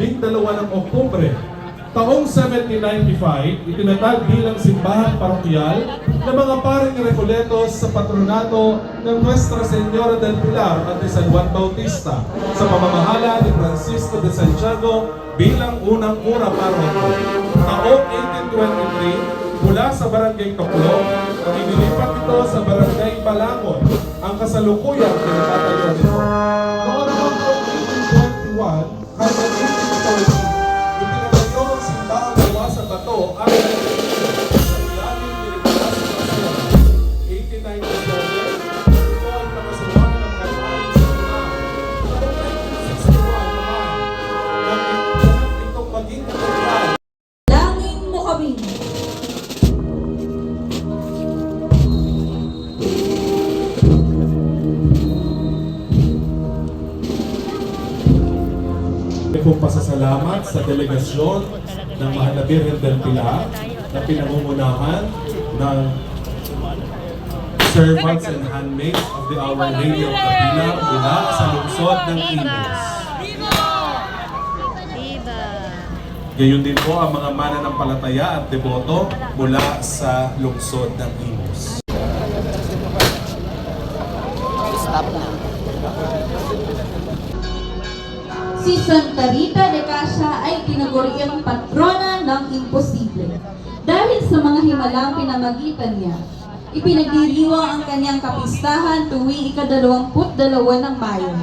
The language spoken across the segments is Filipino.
ikalabing dalawa ng Oktubre, taong 1795, itinatag bilang simbahan parokyal ng mga paring Recoletos sa patronato ng Nuestra Señora del Pilar at ni San Juan Bautista sa pamamahala ni Francisco de Santiago bilang unang kura paroko. Taong 1823, mula sa Barangay Kaplong, inilipat ito sa Barangay Balangon, ang kasalukuyang pinatatayo nito. Noong naman taong 1821, hanggang Pong pasasalamat sa delegasyon ng Mahal na Birhen del Pilar na pinangungunahan ng servants and handmaids of the Our Lady of Pilar mula sa lungsod ng Imus. Gayon din po ang mga mananampalataya at deboto mula sa lungsod ng Imus. Stop na. Si Santa Rita de Casa ay tinaguriang patrona ng imposible. Dahil sa mga himalang pinamagitan niya, ipinagdiriwang ang kanyang kapistahan tuwing ikadalawamput dalawa ng Mayo.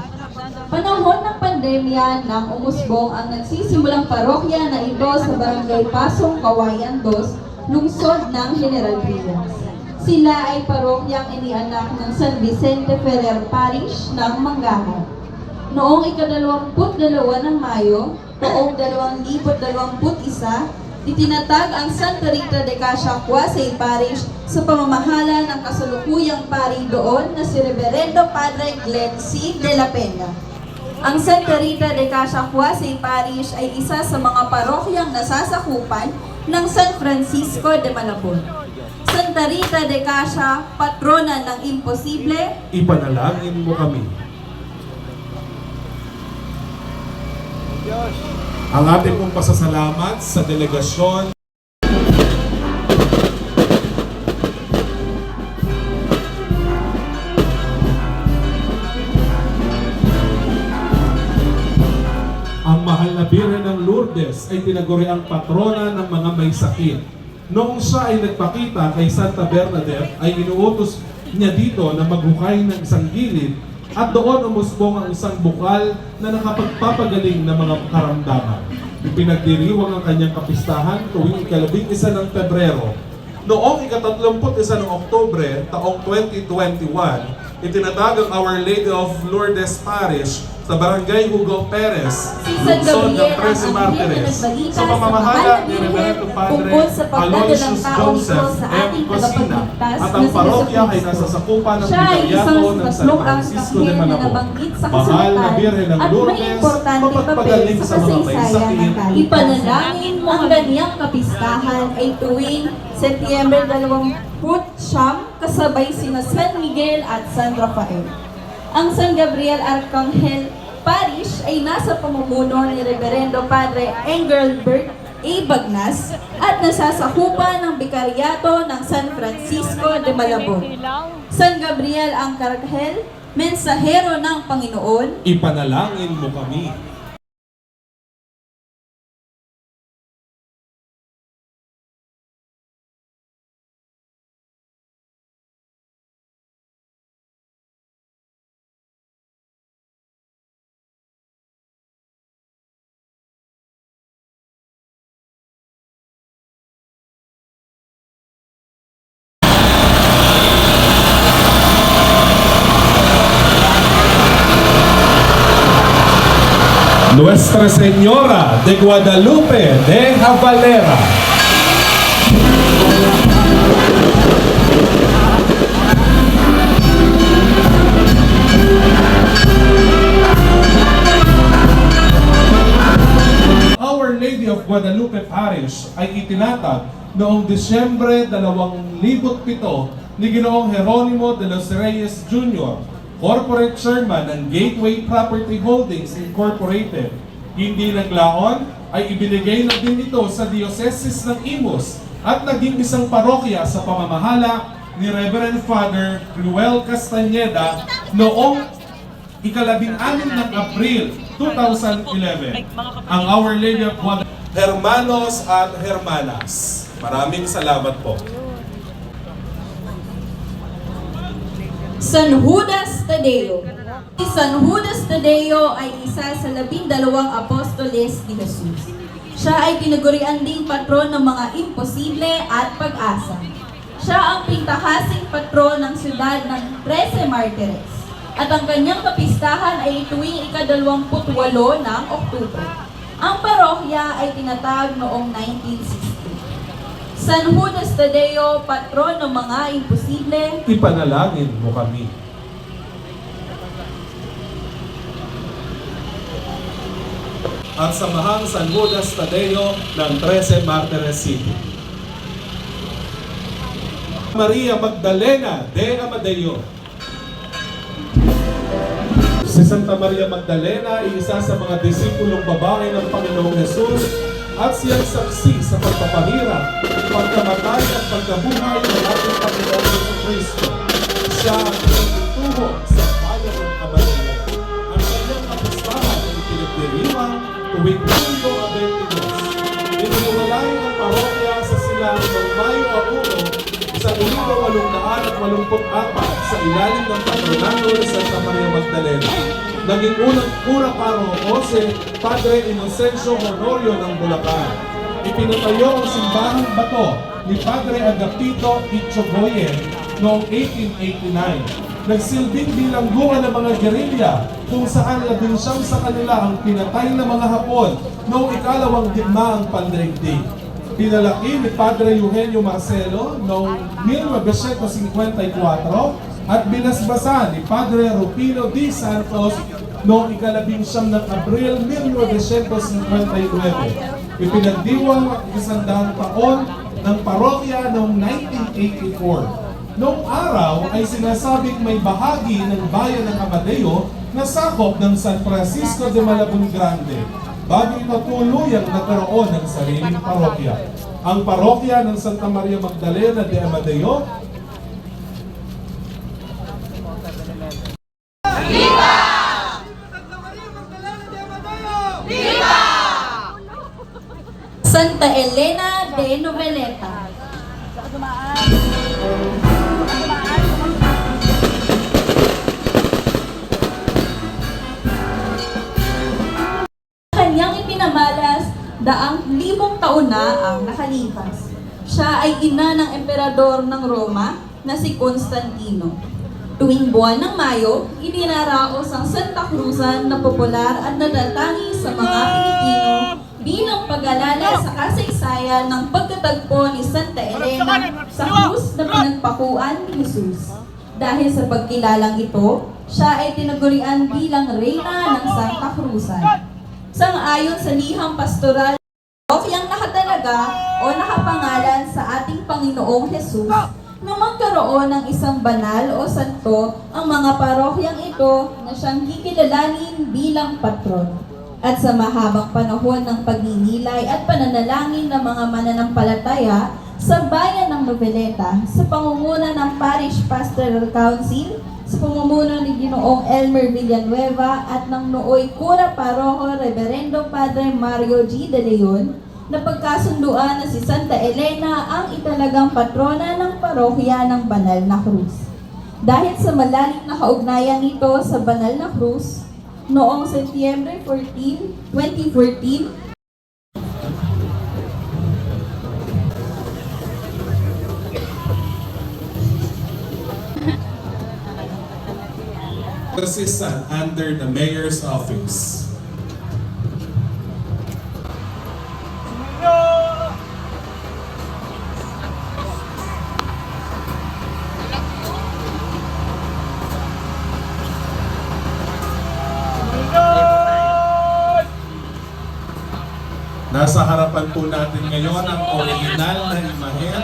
Panahon ng pandemya nang umusbong ang nagsisimulang parokya na ito sa Barangay Pasong Kawayan 2, lungsod ng General Trias. Sila ay parokyang inianak ng San Vicente Ferrer Parish ng Mangahan. Noong ikadalawamput dalawa ng Mayo, taong 2021, itinatag ang Santa Rita de Casa Quasay Parish sa pamamahala ng kasalukuyang pari doon na si Reverendo Padre Glenn C. de la Peña. Ang Santa Rita de Casa Quasay Parish ay isa sa mga parokyang nasasakupan ng San Francisco de Malabon. Santa Rita de Casa, patrona ng imposible, Ipanalangin mo kami. Ang ating pong pasasalamat sa delegasyon Ang mahal na Birhen ng Lourdes ay tinaguriang patrona ng mga may sakit. Noong siya ay nagpakita kay Santa Bernadette, ay inuutos niya dito na maghukay ng isang gilid at doon umusbong ang isang bukal na nakapagpapagaling ng mga karamdaman. Ipinagdiriwang ang kanyang kapistahan tuwing ikalabing isa ng Pebrero. Noong ikatatlumput isa ng Oktubre, taong 2021, itinatag ang Our Lady of Lourdes Parish sa Barangay Hugo Perez, lungsod ng Trece Martires, sa pamamahala ni Reverendo Padre Aloysius Joseph M. Cosina at ang parokya ay nasa sakupan ng isang ng San Francisco de sa Mahal na Birhen ng Lourdes, mapagpagaling sa mga may sakit. Ipanalangin mo ang ganiyang kapistahan ay tuwing Setyembre 20 siyam kasabay sina San Miguel at San Rafael. Ang San Gabriel Arcangel Parish ay nasa pamumuno ni Reverendo Padre Engelbert A. Bagnas at nasasakupan ng Bikaryato ng San Francisco de Malabon. San Gabriel ang Arcangel, mensahero ng Panginoon, Ipanalangin mo kami. Nuestra Señora de Guadalupe de Javalera. Our Lady of Guadalupe Parish ay itinatag noong Disyembre 2007 ni Ginoong Jeronimo de los Reyes Jr., Corporate Chairman ng Gateway Property Holdings Incorporated Hindi naglaon ay ibinigay na din ito sa Diocese ng Imus at naging isang parokya sa pamamahala ni Reverend Father Ruel Castañeda noong ikalabing anim ng Abril 2011. Ang Our Lady of Guadalupe. Hermanos at Hermanas, maraming salamat po. San Judas Tadeo. Si San Judas Tadeo ay isa sa labing dalawang apostoles ni Jesus. Siya ay tinagurian ding patron ng mga imposible at pag-asa. Siya ang pintahasing patron ng siyudad ng 13 Martires. At ang kanyang kapistahan ay tuwing ika-28 ng Oktubre. Ang parokya ay tinatag noong 1960. San Judas Tadeo, patron ng mga imposible, Ipanalangin mo kami. Ang Samahang San Judas Tadeo ng 13 Martires City. Maria Magdalena de Amadeo. Si Santa Maria Magdalena ay isa sa mga disipulong babae ng Panginoong Yesus at siyang saksi sa pagpapahirap, pagkamatay at pagkabuhay ng ating Panginoong Yesus Kristo. Siya ang pinagtutuho sa bayan ng Amadeo. Ang kanyang kapustahan ay pinagdiriwang tuwing Hulyo 22. Iniwalay ang parokya sa silang noong Mayo 1 sa 1884 sa ilalim ng patronato ni Santa Maria Magdalena. Naging unang pura paro Jose Padre Inocencio Honorio ng Bulacan. Ipinatayo ang simbahang bato ni Padre Agapito Ichogoyen noong 1889. Nagsilbing bilangguan ng mga gerilya kung saan labing siyam sa kanila ang pinatay ng mga Hapon noong ikalawang digmaang pandaigdig. Pinalaki ni Padre Eugenio Marcelo noong 1954 at binasbasan ni Padre Rupino D. Santos noong ikalabing siyam ng Abril 1959. Ipinagdiwang ang isandang taon ng parokya noong 1984. Noong araw ay sinasabing may bahagi ng bayan ng Amadeo na sakop ng San Francisco de Malabon Grande bago ito tuluyang nagkaroon ng sariling parokya. Ang parokya ng Santa Maria Magdalena de Amadeo Santa Elena de Noveleta. Kanyang ipinamalas daang limong taon na ang nakalipas. Siya ay ina ng emperador ng Roma na si Constantino. Tuwing buwan ng Mayo, ininaraos ang Santa Cruzan na popular at nadatangi sa mga Pilipino bilang pag-alala sa kasaysayan ng pagkatagpo ni Santa Elena sa krus na pinagpakuan ni Jesus. Dahil sa pagkilalang ito, siya ay tinagurian bilang Reyna ng Santa Cruzan. Sang-ayon sa liham pastoral, Parokyang nakatalaga o nakapangalan sa ating Panginoong Jesus na magkaroon ng isang banal o santo ang mga parokyang ito na siyang kikilalanin bilang patron. At sa mahabang panahon ng pagninilay at pananalangin ng mga mananampalataya sa bayan ng Noveleta sa pangunguna ng Parish Pastoral Council sa pamumuno ni Ginoong Elmer Villanueva at ng nooy Kura Parojo Reverendo Padre Mario G. De Leon na pagkasunduan na si Santa Elena ang italagang patrona ng parokya ng Banal na Cruz. Dahil sa malalim na kaugnayan nito sa Banal na Cruz, noong Setyembre 14, 2014, assistant under the mayor's office. Po natin ngayon ang original na imahen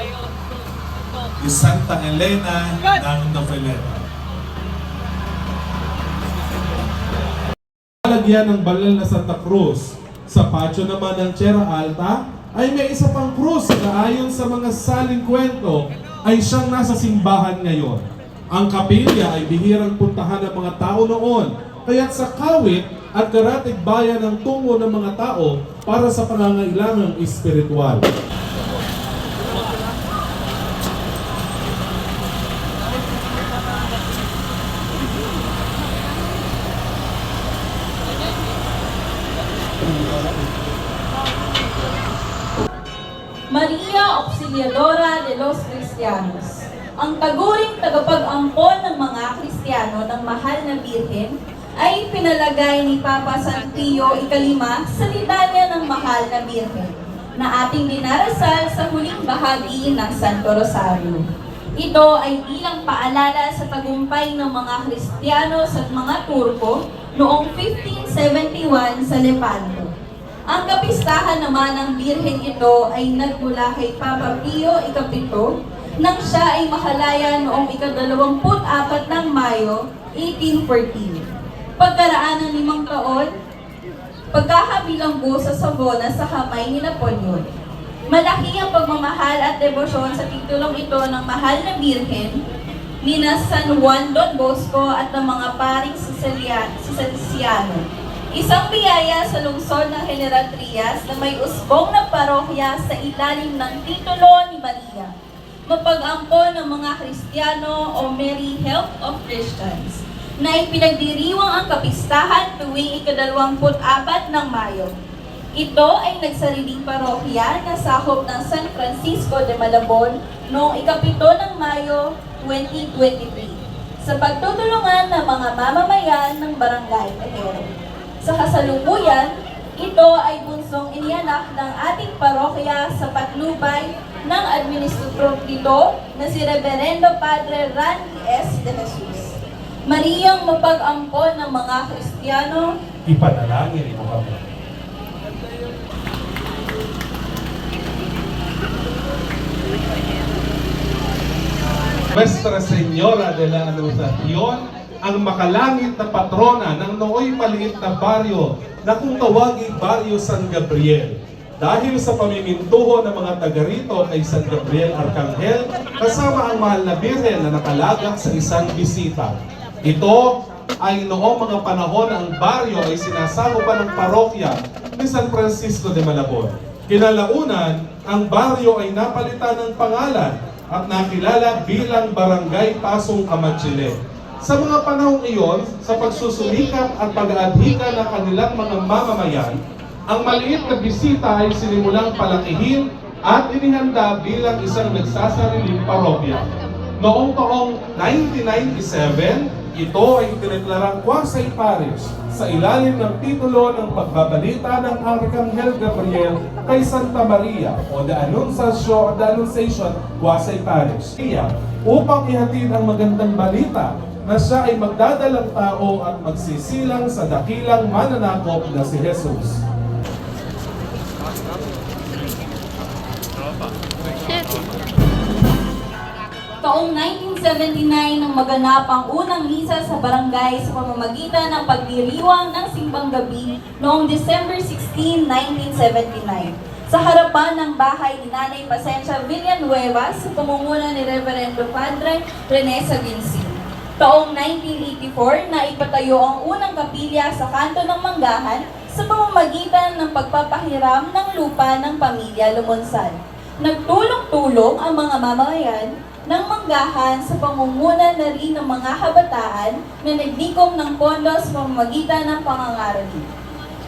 ni Santa Elena ng Noveleta. Lalagyan ng banal na Santa Cruz Sa patio naman ng Tierra Alta ay may isa pang krus na ayon sa mga saling kwento ay siyang nasa simbahan ngayon. Ang kapilya ay bihirang puntahan ng mga tao noon, kaya't sa kawit at karatig bayan ng tungo ng mga tao para sa pangangailangang espiritual. Maria Auxiliadora de los Cristianos. Ang taguring tagapag-ampon ng mga Kristiyano ng mahal na Birhen ay pinalagay ni Papa San Pio ikalima sa litanya ng mahal na Birhen na ating dinarasal sa huling bahagi ng Santo Rosario. Ito ay bilang paalala sa tagumpay ng mga Kristiyano sa mga Turko noong 1571 sa Lepanto. Ang kapistahan naman ng birhen ito ay nagmula kay Papa Pio Ikapito nang siya ay mahalaya noong ikadalawamput apat ng Mayo, 1814. Pagkaraan ng limang taon, pagkahabilanggo sa Savona sa kamay ni Napoleon. Malaki ang pagmamahal at debosyon sa titulong ito ng mahal na birhen ni na San Juan Don Bosco at ng mga paring Sicilian, Siciliano. Isang biyaya sa lungsod ng General Trias na may usbong na parokya sa ilalim ng titulo ni Maria. Mapag-ampon ng mga Kristiyano o Mary Help of Christians na ipinagdiriwang ang kapistahan tuwing ikadalawamput apat ng Mayo. Ito ay nagsariling parokya na sakop ng San Francisco de Malabon noong ikapito ng Mayo 2023 sa pagtutulungan ng mga mamamayan ng Barangay Pajero. Sa kasalukuyan, ito ay bunsong inianak ng ating parokya sa patnubay ng administrator dito na si Reverendo Padre Randy S. De Jesus. Mariyang mapag-ampon ng mga Kristiyano, Ipanalangin mo kami. Nuestra Señora de la Anunciación, ang makalangit na patrona ng nooy maliit na baryo na kung tawagin Baryo San Gabriel. Dahil sa pamimintuho ng mga taga rito kay San Gabriel Arcangel, kasama ang mahal na birhen na nakalagak sa isang bisita. Ito ay noong mga panahon na ang baryo ay sinasakupan ng parokya ni San Francisco de Malabon. Kinalaunan, ang baryo ay napalitan ng pangalan at nakilala bilang Barangay Pasong Kamachile. Sa mga panahong iyon, sa pagsusumikap at pag-aadhika ng kanilang mga mamamayan, ang maliit na bisita ay sinimulang palakihin at inihanda bilang isang nagsasariling parokya. Noong taong 1997, ito ay itineklarang Quasay Parish sa ilalim ng titulo ng pagbabalita ng Arcangel Gabriel kay Santa Maria o The Annunciation, the Annunciation Quasay Parish. Iya, upang ihatid ang magandang balita na siya ay magdadalang tao at magsisilang sa dakilang mananakop na si Jesus. Taong 1979 nang maganap ang unang misa sa barangay sa pamamagitan ng pagdiriwang ng simbang gabi noong December 16, 1979 sa harapan ng bahay ni Nanay Pasencia Villanueva sa pamumuno ni Reverendo Padre Rene Saginsi. Taong 1984 na ipatayo ang unang kapilya sa kanto ng Manggahan sa pamamagitan ng pagpapahiram ng lupa ng pamilya Lumunsad. Nagtulong-tulong ang mga mamamayan ng manggahan sa pangunguna na rin ng mga kabataan na nagdikom ng pondo sa pamamagitan ng pangangaral.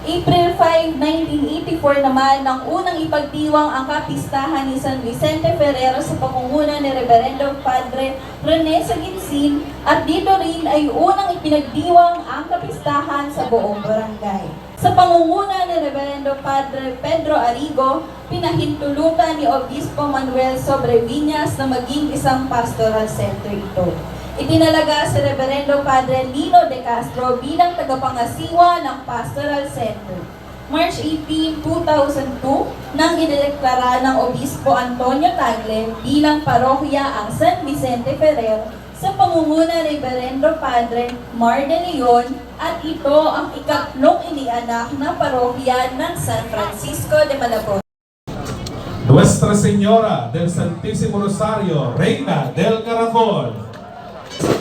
April 5, 1984 naman nang unang ipagdiwang ang kapistahan ni San Vicente Ferrero sa pangunguna ni Reverendo Padre Rene Saginsin at dito rin ay unang ipinagdiwang ang kapistahan sa buong barangay. Sa pangunguna ni Reverendo Padre Pedro Arigo, pinahintulutan ni Obispo Manuel Sobreviñas na maging isang pastoral center ito. Itinalaga si Reverendo Padre Lino de Castro bilang tagapangasiwa ng Pastoral Center. March 18, 2002, nang inideklara ng Obispo Antonio Tagle bilang parokya ang San Vicente Ferrer sa pangunguna ni Berendo Padre Mar de Leon at ito ang ikatlong inianak na parokya ng San Francisco de Malabon. Nuestra Señora del Santísimo Rosario, Reina del Caracol.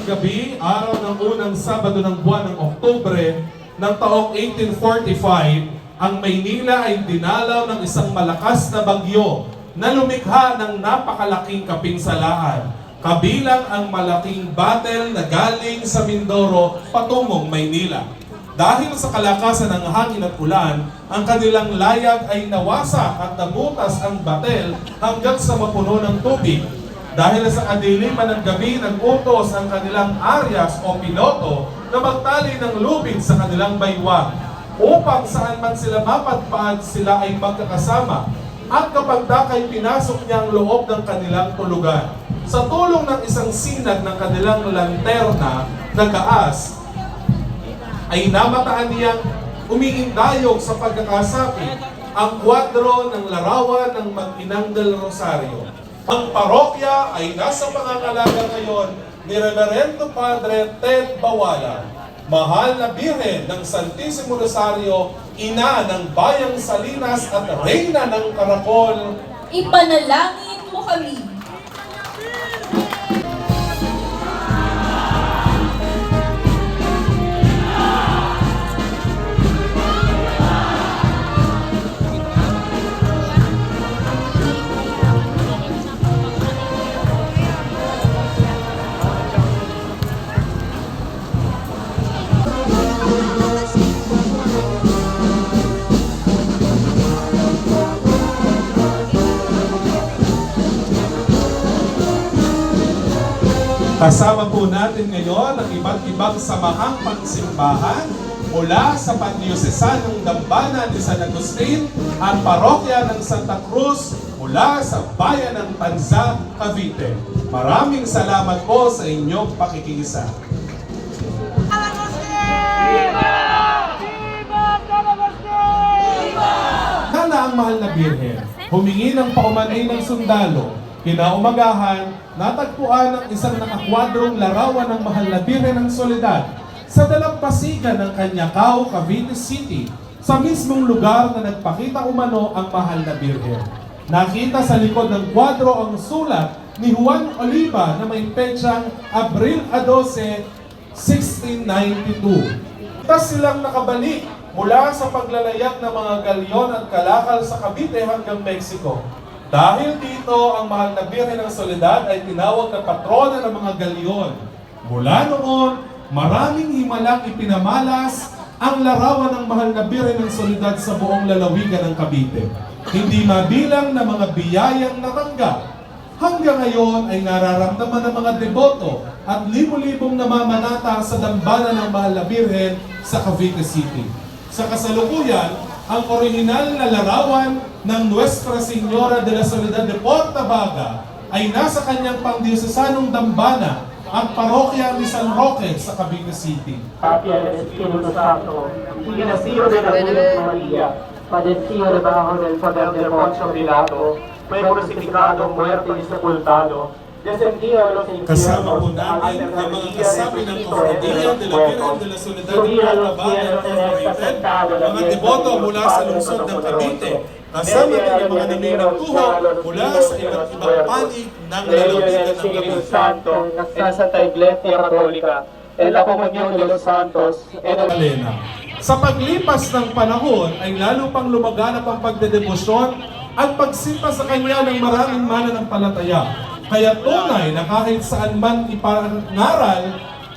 Gabi, araw ng unang Sabado ng buwan ng Oktubre ng taong 1845, ang Maynila ay dinalaw ng isang malakas na bagyo na lumikha ng napakalaking kapinsalaan. Kabilang ang malaking battle na galing sa Mindoro patungong Maynila. Dahil sa kalakasan ng hangin at ulan, ang kanilang layag ay nawasak at nabutas ang batel hanggang sa mapuno ng tubig. Dahil sa kadiliman ng gabi, nag-utos ang kanilang Arias o Piloto na magtali ng lubid sa kanilang baywang upang saan man sila mapadpad, sila ay magkakasama. At kapag dakay pinasok niya ang loob ng kanilang tulugan. Sa tulong ng isang sinag ng kanilang lanterna na gaas, ay namataan niyang umiindayog sa pagkakasapi ang kwadro ng larawan ng Mag-inang del Rosario. Ang parokya ay nasa pangangalaga ngayon ni Reverendo Padre Ted Bawala, mahal na birhen ng Santisimo Rosario, ina ng Bayang Salinas at Reyna ng Caracol, Ipanalangin mo kami. Kasama po natin ngayon ang iba't ibang samahang pangsimbahan mula sa Panyusesanong Dambana ni San Agustin at Parokya ng Santa Cruz mula sa bayan ng Tanza, Cavite. Maraming salamat po sa inyong pakikiisa. Nala ang mahal na birhen, humingi ng paumanay ng sundalo. Kinaumagahan, natagpuan ang isang nakakwadrong larawan ng mahal na birhen ng Soledad sa dalampasigan ng Kanyakaw, Cavite City, sa mismong lugar na nagpakita umano ang mahal na birhen. Nakita sa likod ng kwadro ang sulat ni Juan Oliva na may petsang Abril 12, 1692. Tapos silang nakabalik mula sa paglalayag ng mga galyon at kalakal sa Cavite hanggang Mexico. Dahil dito, ang mahal na Birhen ng Soledad ay tinawag na patrona ng mga galyon. Mula noon, maraming himalang ipinamalas ang larawan ng mahal na Birhen ng Soledad sa buong lalawigan ng Cavite. Hindi mabilang na mga biyayang natanggap Hanggang ngayon ay nararamdaman ng mga deboto at libo-libong namamanata sa dambana ng Mahal na Birhen sa Cavite City. Sa kasalukuyan, ang orihinal na larawan ng Nuestra Señora de la Soledad de Portabaga ay nasa kanyang pangdiyosesanong dambana at parokya ni San Roque sa Cavite City. Patria del Espíritu Santo, nacido de la Virgen María, padecido debajo del poder de Poncio Pilato, fue crucificado, muerto y sepultado, Kasama po natin ang mga kasapi ng Cofradía de la Virgen de la Soledad de Portabaga Incorporated, mga deboto mula sa lungsod ng Cavite, kasama din ang mga naninagtuho mula sa iba't ibang panig ng lalawigan ng Cavite. La Santa Iglesia Católica, en la comunión de los santos, en el Alena. Sa paglipas ng panahon ay lalo pang lumaganap ang pagdedebosyon at pagsimpa sa kanya ng maraming mananampalataya. Kaya tunay na kahit saan man ipangaral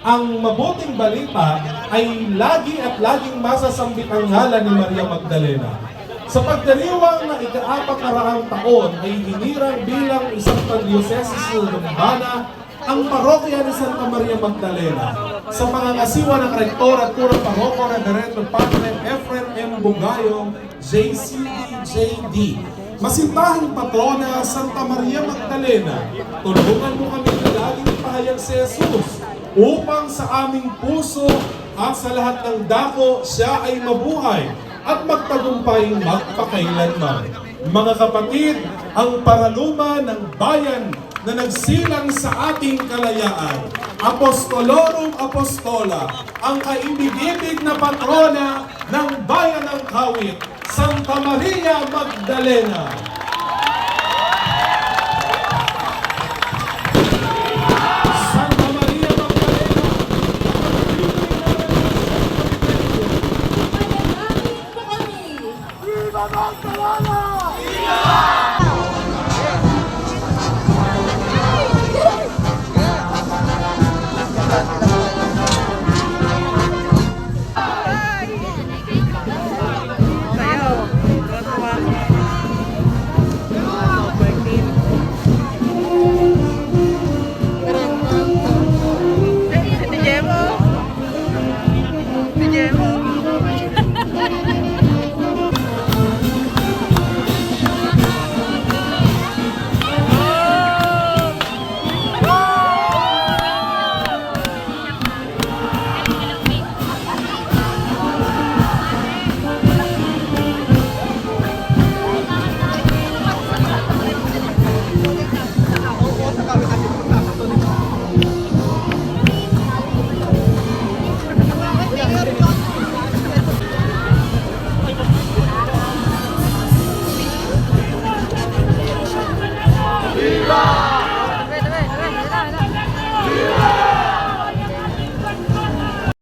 ang mabuting balita ay lagi at laging masasambit ang ngalan ni Maria Magdalena. Sa pagdiriwang na ikaapat na raang taon ay hinirang bilang isang pandiocesis ng Lumbana ang parokya ni Santa Maria Magdalena sa pangangasiwa ng rektor at kurang paroko na Director Padre Efren M. Bugayong, JCDJD. Masintahing patrona Santa Maria Magdalena, tulungan mo kami na laging pahayag si Jesus upang sa aming puso at sa lahat ng dako siya ay mabuhay at magtagumpay magpakailanman. Mga kapatid, ang paraluma ng bayan na nagsilang sa ating kalayaan Apostolorum Apostola, ang kaibig-ibig na patrona ng bayan ng Kawit, Santa Maria Magdalena.